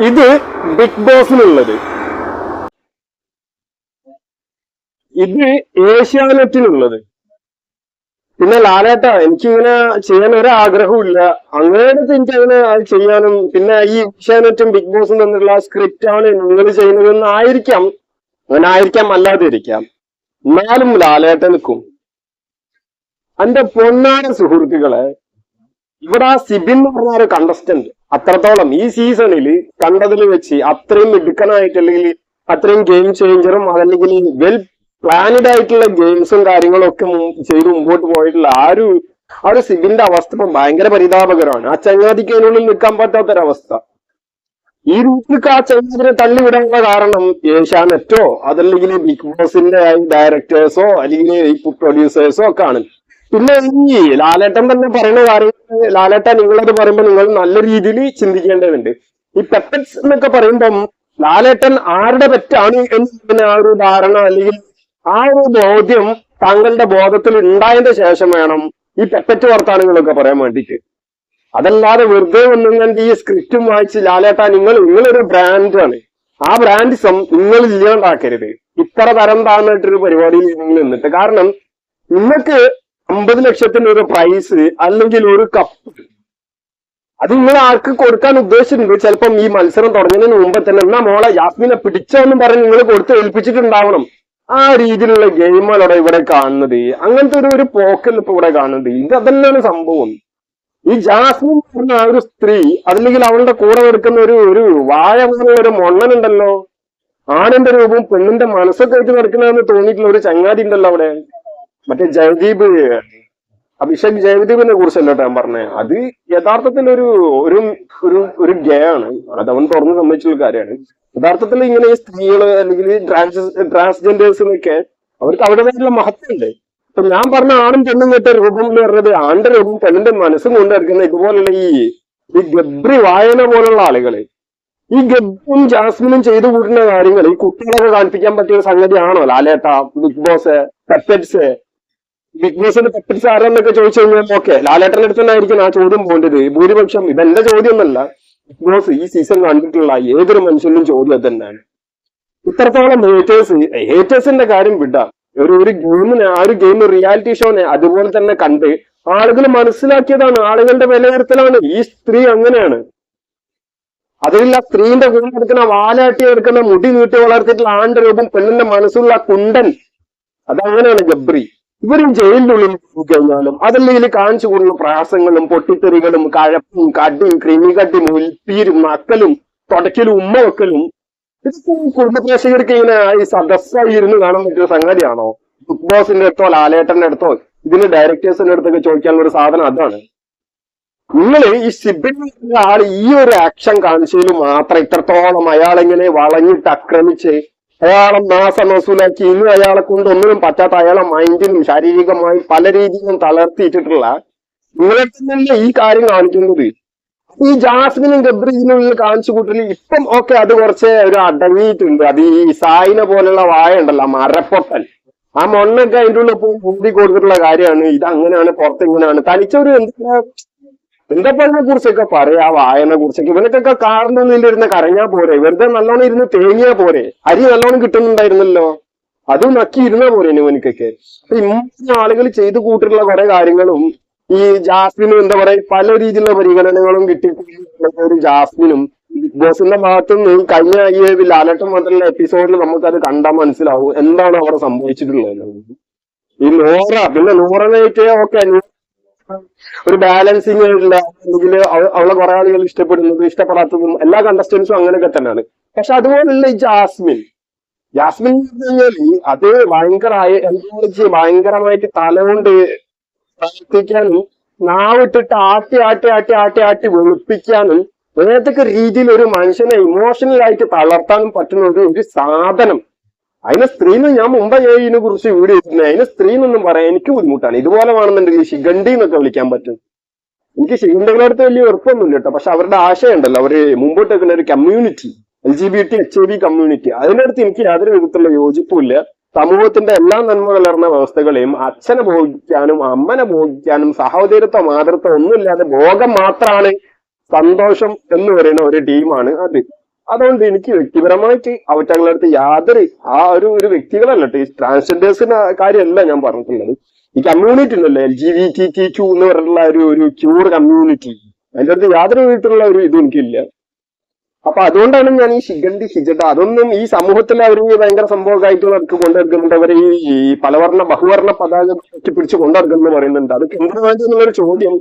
ഇത് ബിഗ് ബോസിനുള്ളത് ഇത് ഏഷ്യാനെറ്റിലുള്ളത് പിന്നെ ലാലേട്ട എനിക്കിങ്ങനെ ചെയ്യാൻ ഒരാഗ്രഹമില്ല ഇല്ല അങ്ങനെടുത്ത് എനിക്ക് അങ്ങനെ ചെയ്യാനും. പിന്നെ ഈ ഏഷ്യാനെറ്റും ബിഗ് ബോസും തമ്മിലുള്ള സ്ക്രിപ്റ്റ് ആണ് നിങ്ങൾ ചെയ്യുന്നതെന്ന് ആയിരിക്കാം അങ്ങനെ ആയിരിക്കാം അല്ലാതെ ഇരിക്കാം എന്നാലും ലാലേട്ട നിൽക്കും. എന്റെ പൊന്നാര സുഹൃത്തുക്കളെ ഇവിടെ ആ സിബിൻ എന്ന് പറഞ്ഞ ഒരു കണ്ടസ്റ്റന്റ് അത്രത്തോളം ഈ സീസണിൽ കണ്ടതിൽ വെച്ച് അത്രയും മിടുക്കനായിട്ട് അല്ലെങ്കിൽ അത്രയും ഗെയിം ചേഞ്ചറും അതല്ലെങ്കിൽ വെൽ പ്ലാനഡ് ആയിട്ടുള്ള ഗെയിംസും കാര്യങ്ങളും ഒക്കെ ചെയ്ത് മുമ്പോട്ട് പോയിട്ടുള്ള ആ ഒരു ആ ഒരു സിബിന്റെ അവസ്ഥ ഭയങ്കര പരിതാപകരമാണ്. ആ ചങ്ങാതിക്ക് അതിനുള്ളിൽ നിൽക്കാൻ പറ്റാത്തൊരവസ്ഥ. ഈ രൂപക്ക് ആ ചങ്ങാതിനെ തള്ളിവിടാനുള്ള കാരണം ഏഷ്യാനെറ്റോ അതല്ലെങ്കിൽ ബിഗ് ബോസിന്റെ ഡയറക്ടേഴ്സോ അല്ലെങ്കിൽ പ്രൊഡ്യൂസേഴ്സോ ഒക്കെ ആണ്. പിന്നെ ഈ ലാലേട്ടൻ തന്നെ പറയുന്ന കാര്യം ലാലേട്ടൻ നിങ്ങളത് പറയുമ്പോൾ നിങ്ങൾ നല്ല രീതിയിൽ ചിന്തിക്കേണ്ടതുണ്ട്. ഈ പെപ്പറ്റ്സ് എന്നൊക്കെ പറയുമ്പം ലാലേട്ടൻ ആരുടെ പെറ്റാണ് എന്നതിന് ആ ഒരു ധാരണ അല്ലെങ്കിൽ ആ ഒരു ബോധ്യം താങ്കളുടെ ബോധത്തിൽ ഉണ്ടായതിന്റെ ശേഷം വേണം ഈ പെപ്പറ്റ് വർത്താനങ്ങളൊക്കെ പറയാൻ വേണ്ടിയിട്ട്. അതല്ലാതെ വെറുതെ ഒന്നും കണ്ട് ഈ സ്ക്രിപ്റ്റും വായിച്ച് ലാലേട്ട നിങ്ങൾ നിങ്ങളൊരു ബ്രാൻഡാണ് ആ ബ്രാൻഡ് നിങ്ങൾ ഇല്ലാണ്ടാക്കരുത്. ഇത്ര തരം താഴ്ന്നിട്ടൊരു പരിപാടിയിൽ നിങ്ങൾ നിന്നിട്ട്. കാരണം നിങ്ങൾക്ക് അമ്പത് ലക്ഷത്തിന്റെ ഒരു പ്രൈസ് അല്ലെങ്കിൽ ഒരു കപ്പ് അത് നിങ്ങൾ ആർക്ക് കൊടുക്കാൻ ഉദ്ദേശിച്ചിട്ടുണ്ട്? ചിലപ്പം ഈ മത്സരം തുടങ്ങുന്നതിന് മുമ്പ് തന്നെ എന്നാ മോളെ യാസ്മിനെ പിടിച്ചോന്നും പറഞ്ഞ് നിങ്ങൾ കൊടുത്ത് ഏൽപ്പിച്ചിട്ടുണ്ടാവണം. ആ രീതിയിലുള്ള ഗെയിമുകളോടെ ഇവിടെ കാണുന്നത്. അങ്ങനത്തെ ഒരു ഒരു പോക്കല്ല ഇപ്പൊ ഇവിടെ കാണുന്നത്. ഇത് അതെല്ലാം സംഭവം. ഈ ജാസ്മിൻ പറഞ്ഞ ആ ഒരു സ്ത്രീ അതല്ലെങ്കിൽ അവളുടെ കൂടെ എടുക്കുന്ന ഒരു ഒരു വായ ഒരു മൊണ്ണനുണ്ടല്ലോ ആണിന്റെ രൂപവും പെണ്ണിന്റെ മനസ്സൊക്കെ ആയിട്ട് നടക്കണമെന്ന് തോന്നിയിട്ടുള്ള ഒരു ചങ്ങാതി ഉണ്ടല്ലോ അവിടെ. മറ്റേ ജയദീപ്. അഭിഷേക് ജയദീപിനെ കുറിച്ചല്ലോ ഞാൻ പറഞ്ഞത് അത് യഥാർത്ഥത്തിൽ ഒരു ഒരു ഒരു ഗേ ആണ് അത് അവൻ തുറന്ന് സമ്മതിച്ചുള്ള കാര്യമാണ്. യഥാർത്ഥത്തിൽ ഇങ്ങനെ ഈ സ്ത്രീകൾ അല്ലെങ്കിൽ ട്രാൻസ് ട്രാൻസ്ജെൻഡേഴ്സിനൊക്കെ അവർക്ക് അവരുടേതായിട്ടുള്ള മഹത്വമുണ്ട്. ഇപ്പൊ ഞാൻ പറഞ്ഞ ആണും പെണ്ണും കേട്ട രൂപം എന്ന് പറഞ്ഞത് ആണിന്റെ രൂപം പെണ്ണിന്റെ മനസ്സും കൊണ്ടിരിക്കുന്ന ഇതുപോലുള്ള ഈ ഈ ഗബ്രി വായന പോലുള്ള ആളുകൾ. ഈ ഗബ്ബും ജാസ്മിനും ചെയ്തു കൂട്ടുന്ന കാര്യങ്ങൾ ഈ കുട്ടികളൊക്കെ കാണിപ്പിക്കാൻ പറ്റിയ ഒരു സംഗതിയാണോ ലാലേട്ട ബിഗ് ബോസ് പെപ്പറ്റ്സ് ബിഗ് ബോസിന്റെ പെപ്പറ്റ്സ് ആരാന്നൊക്കെ ചോദിച്ചു കഴിഞ്ഞാൽ ഓക്കെ ലാലേട്ടന്റെ അടുത്ത് തന്നെ ആയിരിക്കും ആ ചോദ്യം പോകേണ്ടത്. ഭൂരിപക്ഷം ഇതെന്റെ ചോദ്യം ഒന്നല്ല ബിഗ് ബോസ് ഈ സീസൺ കണ്ടിട്ടുള്ള ഏതൊരു മനുഷ്യനും ചോദ്യം തന്നെയാണ്. ഇത്രത്തോളം ഹേറ്റേഴ്സ് ഹേറ്റേഴ്സിന്റെ കാര്യം വിടാം. ഒരു ഒരു ഗെയിമിന് ആ ഒരു ഗെയിം റിയാലിറ്റി ഷോനെ അതുപോലെ തന്നെ കണ്ട് ആളുകൾ മനസ്സിലാക്കിയതാണ് ആളുകളുടെ വിലയിരുത്തലാണ്. ഈ സ്ത്രീ അങ്ങനെയാണ്. അതിലുള്ള സ്ത്രീന്റെ കൂടെ എടുക്കുന്ന വാലാട്ടി എടുക്കുന്ന മുടി നീട്ടി വളർത്തിയിട്ടുള്ള ആണ്ട് രൂപം പെണ്ണിന്റെ മനസ്സുള്ള കുണ്ടൻ. അതങ്ങനെയാണ് ഗബ്രി. ഇവരും ജയിലിനുള്ളിൽ കഴിഞ്ഞാലും അതല്ലെങ്കിൽ കാണിച്ചു കൂടുന്ന പ്രയാസങ്ങളും പൊട്ടിത്തെറികളും കഴപ്പും കടിയും ക്രിമികട്ടിയും ഉൽപ്പീരും നക്കലും തുടക്കലും ഉമ്മ വെക്കലും ഇതൊക്കെ കുടുംബ ഇങ്ങനെ ഈ സദസ്സായി ഇരുന്ന് കാണാൻ പറ്റിയ സംഗതിയാണോ? ബിഗ് ബോസിന്റെ അടുത്തോ ലാലേട്ടന്റെ അടുത്തോ ഇതിന് ഡയറക്ടേഴ്സിന്റെ അടുത്തൊക്കെ ചോദിക്കാനുള്ള ഒരു സാധനം അതാണ്. നിങ്ങൾ ഈ സിബിൻ ആൾ ഈ ഒരു ആക്ഷൻ കാണിച്ചതിൽ മാത്രം ഇത്രത്തോളം അയാളെങ്ങനെ വളഞ്ഞിട്ട് ആക്രമിച്ച് അയാളെ നാസനസൂലാക്കി ഇനി അയാളെ കൊണ്ട് ഒന്നിനും പറ്റാത്ത അയാളെ മൈൻഡിലും ശാരീരികമായും പല രീതിയിലും തളർത്തിയിട്ടിട്ടുള്ള നിങ്ങളെ ഈ കാര്യം കാണിക്കുന്നത്. ഈ ജാസ്മിനും ഗബ്രീനും കാണിച്ചു കൂട്ടൽ ഇപ്പം ഒക്കെ അത് കുറച്ച് ഒരു അടങ്ങിയിട്ടുണ്ട്. അത് ഈ സായിനെ പോലുള്ള വായ ഉണ്ടല്ലോ മരപ്പൊട്ടൽ ആ മണ്ണൊക്കെ അതിന്റെ ഉള്ളിൽ ഊതി കൊടുത്തിട്ടുള്ള കാര്യമാണ്. ഇത് അങ്ങനെയാണ് പുറത്ത് ഇങ്ങനെയാണ്. തനിച്ചൊരു എന്താ എന്താ പറഞ്ഞ കുറിച്ചൊക്കെ പറയാ വായനെ കുറിച്ചൊക്കെ ഇവനൊക്കെ കാരണമൊന്നും ഇരുന്ന് കരഞ്ഞാ പോരെ. വെറുതെ നല്ലോണം ഇരുന്ന് തേങ്ങിയാ പോരെ. അരി നല്ലോണം കിട്ടുന്നുണ്ടായിരുന്നല്ലോ. അതും നക്കി ഇരുന്നാ പോരെ ഇവനിക്കൊക്കെ. അപ്പൊ ഇങ്ങനെ ആളുകൾ ചെയ്തു കൂട്ടിട്ടുള്ള കുറെ കാര്യങ്ങളും ഈ ജാസ്മിനും എന്താ പറയാ പല രീതിയിലുള്ള പരിഗണനകളും കിട്ടി ഒരു ജാസ്മിനും ബിഗ് ബോസിന്റെ ഭാഗത്തുനിന്ന് കഴിഞ്ഞ ഈ ലാലട്ടം മാത്രമുള്ള എപ്പിസോഡിൽ നമുക്കത് കണ്ടാൽ മനസ്സിലാവും എന്താണ് അവിടെ സംഭവിച്ചിട്ടുള്ളത്. ഈ നോറ പിന്നെ നോറനായിട്ട് ഓക്കെ ഒരു ബാലൻസിങ് ആയിട്ടുള്ള അല്ലെങ്കിൽ അവളെ കുറെ ആളുകൾ ഇഷ്ടപ്പെടുന്നതും ഇഷ്ടപ്പെടാത്തതും എല്ലാ കണ്ടസ്റ്റൻസും അങ്ങനെയൊക്കെ തന്നെയാണ്. പക്ഷെ അതുപോലുള്ള ജാസ്മിൻ. ജാസ്മിൻ കഴിഞ്ഞാൽ അത് ഭയങ്കര അയ- എന്താ വെച്ചാ ഭയങ്കരമായിട്ട് തലകൊണ്ട് പ്രവർത്തിക്കാനും നാവിട്ടിട്ട് ആട്ടി ആട്ടി ആട്ടി ആട്ടി ആട്ടി വെളുപ്പിക്കാനും ഏതൊക്കെ രീതിയിൽ ഒരു മനുഷ്യനെ ഇമോഷണൽ ആയിട്ട് തളർത്താനും പറ്റുന്ന ഒരു സാധനം. അതിന് സ്ത്രീന്ന് ഞാൻ മുമ്പ് ഇതിനെ കുറിച്ച് വീഡിയോ ചെയ്തിട്ടുണ്ട് അതിന് സ്ത്രീന്നൊന്നും പറയാൻ എനിക്ക് ബുദ്ധിമുട്ടാണ്. ഇതുപോലെ വേണമെന്നുണ്ടെങ്കിൽ ശിഖണ്ഡി എന്നൊക്കെ വിളിക്കാൻ പറ്റും. എനിക്ക് ശിഖണ്ഡികളുടെ അടുത്ത് വലിയ വെറുപ്പൊന്നുമില്ല കേട്ടോ. പക്ഷെ അവരുടെ ആശയം ഉണ്ടല്ലോ അവർ മുമ്പോട്ട് വെക്കുന്ന ഒരു community L G B T H I B community അതിനടുത്ത് എനിക്ക് യാതൊരു വിധത്തിലുള്ള യോജിപ്പുമില്ല. സമൂഹത്തിന്റെ എല്ലാ നന്മ കലർന്ന വ്യവസ്ഥകളെയും അച്ഛനെ ഭോഗിക്കാനും അമ്മനെ ഭോഗിക്കാനും സഹോദരത്വ മാതൃത്വം ഒന്നുമില്ലാതെ ഭോഗം മാത്രമാണ് സന്തോഷം എന്ന് പറയുന്ന ഒരു ടീമാണ് അത്. അതുകൊണ്ട് എനിക്ക് വ്യക്തിപരമായിട്ട് അവറ്റങ്ങളുടെ അടുത്ത് യാതൊരു ആ ഒരു ഒരു വ്യക്തികളല്ല ഈ ട്രാൻസ്ജെൻഡേഴ്സിന്റെ കാര്യമല്ല ഞാൻ പറഞ്ഞിട്ടുള്ളത്. ഈ കമ്മ്യൂണിറ്റി ഉണ്ടല്ലോ L G V T T Q എന്ന് പറഞ്ഞുള്ള ഒരു ഒരു ക്യൂർ കമ്മ്യൂണിറ്റി അതിന്റെ അടുത്ത് യാതൊരു വിധത്തിലുള്ള ഒരു ഇതും എനിക്കില്ല. അപ്പൊ അതുകൊണ്ടാണ് ഞാൻ ഈ ശിഖണ്ഡി ഹിജഡ അതൊന്നും ഈ സമൂഹത്തിൽ അവർ ഭയങ്കര സംഭവമായിട്ട് അവർക്ക് കൊണ്ടുനടക്കുന്നുണ്ട് അവർ ഈ പലവർണ ബഹുവർണ പതാക പിടിച്ച് കൊണ്ടുനടക്കുന്നു പറയുന്നുണ്ട്. അതൊക്കെ എന്തിനാണെന്നുള്ളൊരു ചോദ്യം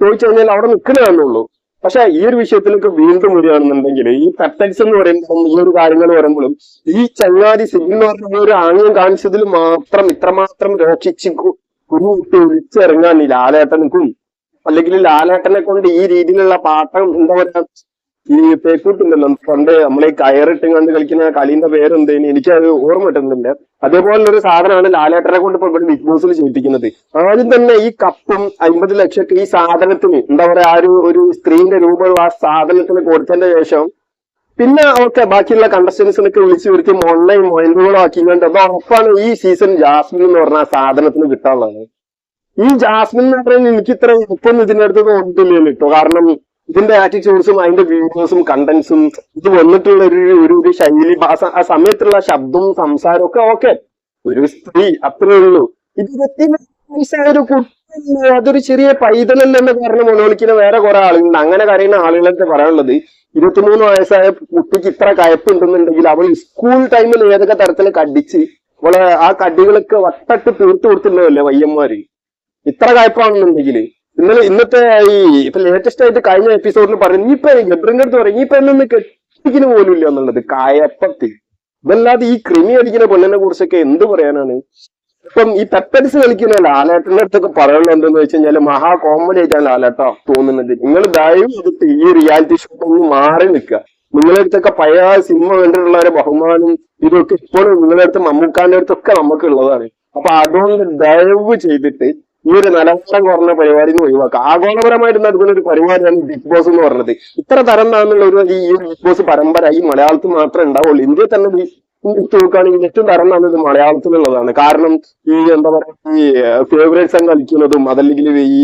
ചോദിച്ചു കഴിഞ്ഞാൽ അവിടെ നിൽക്കണമെന്നുള്ളൂ പക്ഷെ ഈ ഒരു വിഷയത്തിലേക്ക് വീണ്ടും വരികയാണെന്നുണ്ടെങ്കിൽ ഈ പെപ്റ്റൈഡ്സ് എന്ന് പറയുമ്പോൾ ഈ ഒരു കാര്യങ്ങൾ പറയുമ്പോഴും ഈ ചങ്ങാതി എന്ന് പറഞ്ഞ ഒരു ആംഗ്യം കാണിച്ചതിൽ മാത്രം ഇത്രമാത്രം രക്ഷിച്ച് കു- കുരു വിട്ട് ഒളിച്ചിറങ്ങാൻ ഈ ലാലേട്ടനക്കും അല്ലെങ്കിൽ ലാലേട്ടനെ കൊണ്ട് ഈ രീതിയിലുള്ള പാട്ടം എന്താ പറയാ ഈ തേക്കൂട്ടുണ്ടല്ലോ പണ്ട് നമ്മളെ ഈ കയറിട്ട് കണ്ട് കളിക്കുന്ന കളീന്റെ പേരെന്തേന് എനിക്കത് ഓർമ്മ കിട്ടുന്നില്ല. അതേപോലെ ഒരു സാധനമാണ് ലാലേട്ടനെ കൊണ്ട് ഇപ്പൊ ഇവിടെ ബിഗ് ബോസിൽ ചെയ്യിപ്പിക്കുന്നത്. ആദ്യം തന്നെ ഈ കപ്പും അമ്പത് ലക്ഷമൊക്കെ ഈ സാധനത്തിന് എന്താ പറയാ ആ ഒരു ഒരു സ്ത്രീന്റെ രൂപമുള്ള ആ സാധനത്തിന് കൊടുത്തതിന്റെ ശേഷം പിന്നെ ഓക്കെ ബാക്കിയുള്ള കണ്ടസ്റ്റൻസിനൊക്കെ വിളിച്ചു വരുത്തി ഓൺലൈൻ മൊയന്റുകളും ആക്കിക്കൊണ്ട് അപ്പൊ ഉറപ്പാണ് ഈ സീസൺ ജാസ്മിൻ എന്ന് പറഞ്ഞ സാധനത്തിന് കിട്ടാനുള്ളത്. ഈ ജാസ്മിൻ എന്ന് പറയുന്നത് എനിക്ക് ഇത്ര ഇപ്പൊന്നും ഇതിന്റെ അടുത്ത് തോന്നിട്ടില്ല കേട്ടോ. കാരണം ഇതിന്റെ ആറ്റിറ്റ്യൂഡ്സും അതിന്റെ വീഡിയോസും കണ്ടന്റ്സും ഇത് വന്നിട്ടുള്ള ഒരു ഒരു ശൈലി ആ സമയത്തുള്ള ശബ്ദവും സംസാരവും ഒക്കെ ഓക്കെ ഒരു സ്ത്രീ അത്രേ ഉള്ളൂ. ഇത് ഒരു കുട്ടി അതൊരു ചെറിയ പൈതലല്ലെന്ന് പറഞ്ഞ് മുന്നോളിക്കുന്ന വേറെ കുറെ ആളുകളുണ്ട്. അങ്ങനെ കരയുന്ന ആളുകളൊക്കെ പറയാനുള്ളത് ഇരുപത്തിമൂന്ന് വയസ്സായ കുട്ടിക്ക് ഇത്ര കയപ്പുണ്ടെന്നുണ്ടെങ്കിൽ അവൾ സ്കൂൾ ടൈമിൽ ഏതൊക്കെ തരത്തിൽ കടിച്ച് അവളെ ആ കടികളൊക്കെ വട്ടട്ട് തീർത്തു കൊടുത്തിട്ടുള്ളതല്ലേ വയ്യന്മാര്? ഇത്ര കയപ്പാണെന്നുണ്ടെങ്കിൽ ഇന്നലെ ഇന്നത്തെ ഈ ഇപ്പൊ ലേറ്റസ്റ്റ് ആയിട്ട് കഴിഞ്ഞ എപ്പിസോഡിൽ പറഞ്ഞു നീ ഇപ്പൊ ഗബ്രിന്റെ അടുത്ത് പറയും നീ ഇപ്പൊ എന്നൊന്ന് കെട്ടിക്കുന്നു പോലും ഇല്ല എന്നുള്ളത്. കായപ്പത്തി. ഇതല്ലാതെ ഈ ക്രിമി അടിക്കുന്ന പെണ്ണിനെ കുറിച്ചൊക്കെ എന്ത് പറയാനാണ്? ഇപ്പം ഈ പെപ്പൻസ് കളിക്കുന്ന ലാലേട്ടന്റെ അടുത്തൊക്കെ പറയാനുള്ളത് എന്തെന്ന് വെച്ച് കഴിഞ്ഞാൽ മഹാ കോമഡി ആയിട്ടാണ് ലാലേട്ട തോന്നുന്നത്. നിങ്ങൾ ദയവ് ചെയ്തിട്ട് ഈ റിയാലിറ്റി ഷോ ഒന്ന് മാറി നിൽക്കുക. നിങ്ങളുടെ അടുത്തൊക്കെ പഴയ സിനിമ കണ്ടിട്ടുള്ള ഒരു ബഹുമാനം ഇതൊക്കെ ഇപ്പോഴും നിങ്ങളുടെ അടുത്ത് മമ്മൂക്കാന്റെ അടുത്തൊക്കെ നമുക്ക് ഉള്ളതാണ് അപ്പൊ അതുകൊണ്ട് ദയവ് ചെയ്തിട്ട് ഈ ഒരു നിലവാരം കുറഞ്ഞ പരിപാടി ഒഴിവാക്കുക ആഗോളപരമായിട്ട് നടക്കുന്ന ഒരു പരിപാടിയാണ് ബിഗ് ബോസ് എന്ന് പറഞ്ഞത്. ഇത്ര തരം താന്നുള്ള ഒരു ഈ ബിഗ് ബോസ് പരമ്പര ഈ മലയാളത്തിൽ മാത്രമേ ഉണ്ടാവുള്ളൂ. ഇന്ത്യയിൽ തന്നെ നോക്കുകയാണെങ്കിൽ ഏറ്റവും തരം താന്നത് മലയാളത്തിലുള്ളതാണ്. കാരണം ഈ എന്താ പറയുക ഈ ഫേവറേറ്റ്സ് കളിക്കുന്നതും അതല്ലെങ്കിൽ ഈ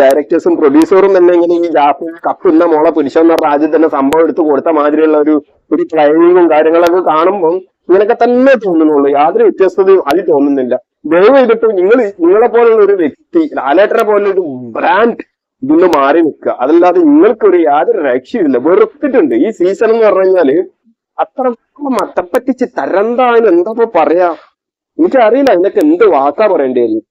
ഡയറക്ടേഴ്സും പ്രൊഡ്യൂസറും തന്നെ ഇങ്ങനെ ഈ കപ്പ് ഇന്ന മോളെ പുരുഷെന്ന ആദ്യം തന്നെ സംഭവം എടുത്ത് കൊടുത്ത മാതിരിയുള്ള ഒരു ഒരു ട്രെയിനിങ്ങും കാര്യങ്ങളൊക്കെ കാണുമ്പോൾ ഇങ്ങനെയൊക്കെ തന്നെ തോന്നുന്നുള്ളൂ. യാതൊരു വ്യത്യസ്തതയും അതിൽ തോന്നുന്നില്ല. ദയവ് നിങ്ങൾ നിങ്ങളെ പോലുള്ള ഒരു വ്യക്തി ലാലേട്ടനെ പോലുള്ള ഒരു ബ്രാൻഡ് ഇതിന്ന് മാറി നിൽക്കുക. അതല്ലാതെ നിങ്ങൾക്കൊരു യാതൊരു രക്ഷയില്ല വെറുത്തിട്ടുണ്ട്. ഈ സീസൺ എന്ന് പറഞ്ഞു കഴിഞ്ഞാൽ അത്ര മട്ടപ്പറ്റിച്ച് തരന്താന്ന് എന്താ പറയാ? എനിക്കറിയില്ല അതിനൊക്കെ എന്ത് വാക്കാ പറയേണ്ടി വരും.